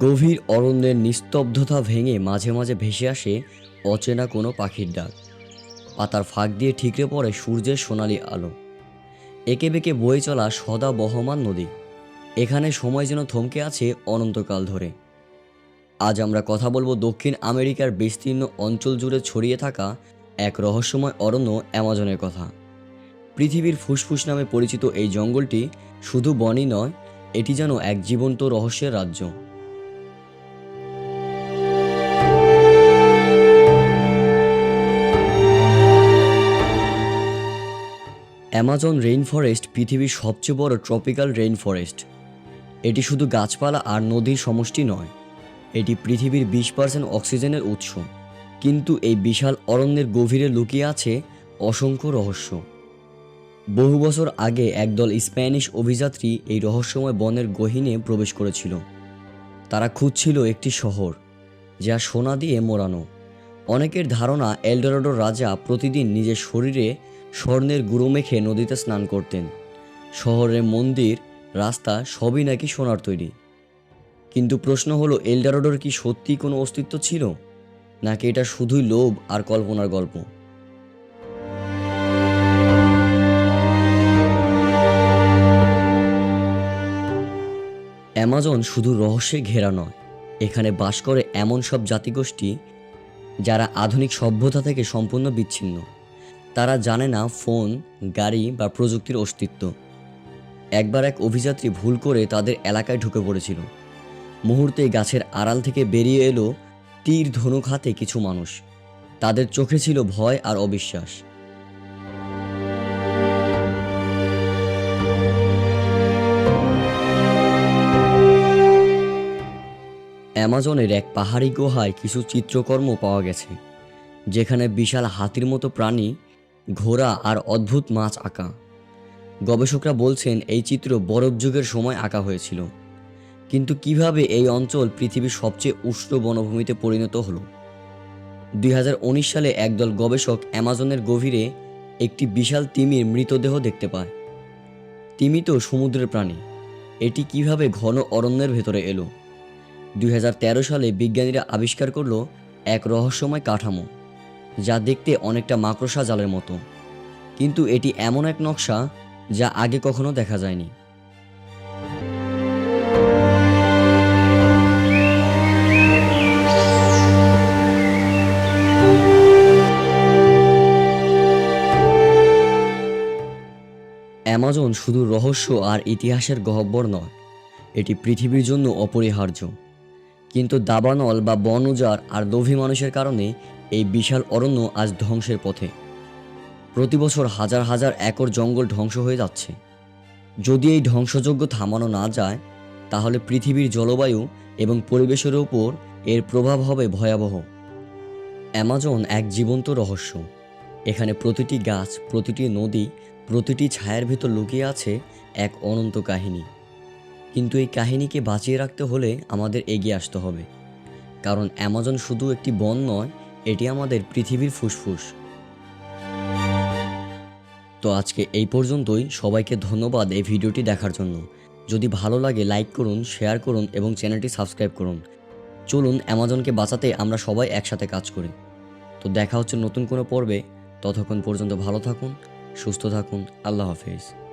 গভীর অরণ্যের নিস্তব্ধতা ভেঙে মাঝে মাঝে ভেসে আসে অচেনা কোনো পাখির ডাক। পাতার ফাঁক দিয়ে ঠিকরে পড়ে সূর্যের সোনালি আলো। একে বেঁকে বয়ে চলা সদা বহমান নদী। এখানে সময় যেন থমকে আছে অনন্তকাল ধরে। আজ আমরা কথা বলব দক্ষিণ আমেরিকার বিস্তীর্ণ অঞ্চল জুড়ে ছড়িয়ে থাকা এক রহস্যময় অরণ্য অ্যামাজনের কথা। পৃথিবীর ফুসফুস নামে পরিচিত এই জঙ্গলটি শুধু বনই নয়, এটি যেন এক জীবন্ত রহস্যের রাজ্য। অ্যামাজন রেইন ফরেস্ট পৃথিবীর সবচেয়ে বড় ট্রপিক্যাল রেইন ফরেস্ট এটি শুধু গাছপালা আর নদীর সমষ্টি নয়, এটি পৃথিবীর বিশ পার্সেন্ট অক্সিজেনের উৎস। কিন্তু এই বিশাল অরণ্যের গভীরে লুকিয়ে আছে অসংখ্য রহস্য। বহু বছর আগে একদল স্প্যানিশ অভিযাত্রী এই রহস্যময় বনের গহীনে প্রবেশ করেছিল। তারা খুঁজছিল একটি শহর, যা সোনা দিয়ে মোড়ানো। অনেকের ধারণা এলডোরাডোর রাজা প্রতিদিন নিজের শরীরে স্বর্ণের গুঁড়ো মেখে নদীতে স্নান করতেন। শহরের মন্দির, রাস্তা সবই নাকি সোনার তৈরি। কিন্তু প্রশ্ন হলো, এলডোরাডোর কি সত্যি কোনো অস্তিত্ব ছিল? নাকি এটা শুধুই লোভ আর কল্পনার গল্প? অ্যামাজন শুধু রহস্যে ঘেরা নয়, এখানে বাস করে এমন সব জাতিগোষ্ঠী যারা আধুনিক সভ্যতা থেকে সম্পূর্ণ বিচ্ছিন্ন। তারা জানে না ফোন, গাড়ি বা প্রযুক্তির অস্তিত্ব। একবার এক অভিযাত্রী ভুল করে তাদের এলাকায় ঢুকে পড়েছিল। মুহূর্তে গাছের আড়াল থেকে বেরিয়ে এলো তীর ধনুক হাতে কিছু মানুষ। তাদের চোখে ছিল ভয় আর অবিশ্বাস। অ্যামাজনের এক পাহাড়ি গুহায় কিছু চিত্রকর্ম পাওয়া গেছে, যেখানে বিশাল হাতির মতো প্রাণী, ঘোড়া আর অদ্ভুত মাছ আঁকা। গবেষকরা বলছেন এই চিত্র বরফ যুগের সময় আঁকা হয়েছিল। কিন্তু কীভাবে এই অঞ্চল পৃথিবীর সবচেয়ে উষ্ণ বনভূমিতে পরিণত হলো? দুই হাজার উনিশ সালে একদল গবেষক অ্যামাজনের গভীরে একটি বিশাল তিমির মৃতদেহ দেখতে পায়। তিমি তো সমুদ্রের প্রাণী। এটি কীভাবে ঘন অরণ্যের ভেতরে এলো? দুই হাজার তেরো সালে বিজ্ঞানীরা আবিষ্কার করল এক রহস্যময় কাঠামো, যা দেখতে অনেকটা মাকড়সা জালের মতো। কিন্তু এটি এমন এক নকশা যা আগে কখনো দেখা যায়নি। অ্যামাজন শুধু রহস্য আর ইতিহাসের গহ্বর নয়, এটি পৃথিবীর জন্য অপরিহার্য। কিন্তু দাবানল বা বন উজাড় আর লোভী মানুষের কারণে এই বিশাল অরণ্য আজ ধ্বংসের পথে। প্রতি বছর হাজার হাজার একর জঙ্গল ধ্বংস হয়ে যাচ্ছে। যদি এই ধ্বংসযজ্ঞ থামানো না যায়, তাহলে পৃথিবীর জলবায়ু এবং পরিবেশের উপর এর প্রভাব হবে ভয়াবহ। অ্যামাজন এক জীবন্ত রহস্য। এখানে প্রতিটি গাছ, প্রতিটি নদী, প্রতিটি ছায়ার ভিতর লুকিয়ে আছে এক অনন্ত কাহিনী। কিন্তু এই কাহিনীকে বাঁচিয়ে রাখতে হলে আমাদের এগিয়ে আসতে হবে। কারণ অ্যামাজন শুধু একটি বন নয়, এটি আমাদের পৃথিবীর ফুসফুস। তো আজকে এই পর্যন্তই। সবাইকে ধন্যবাদ এই ভিডিওটি দেখার জন্য। যদি ভালো লাগে, লাইক করুন, শেয়ার করুন এবং চ্যানেলটি সাবস্ক্রাইব করুন। চলুন, অ্যামাজনকে বাঁচাতে আমরা সবাই একসাথে কাজ করি। তো দেখা হচ্ছে নতুন কোনো পর্বে। ততক্ষণ পর্যন্ত ভালো থাকুন, সুস্থ থাকুন। আল্লাহ হাফেজ।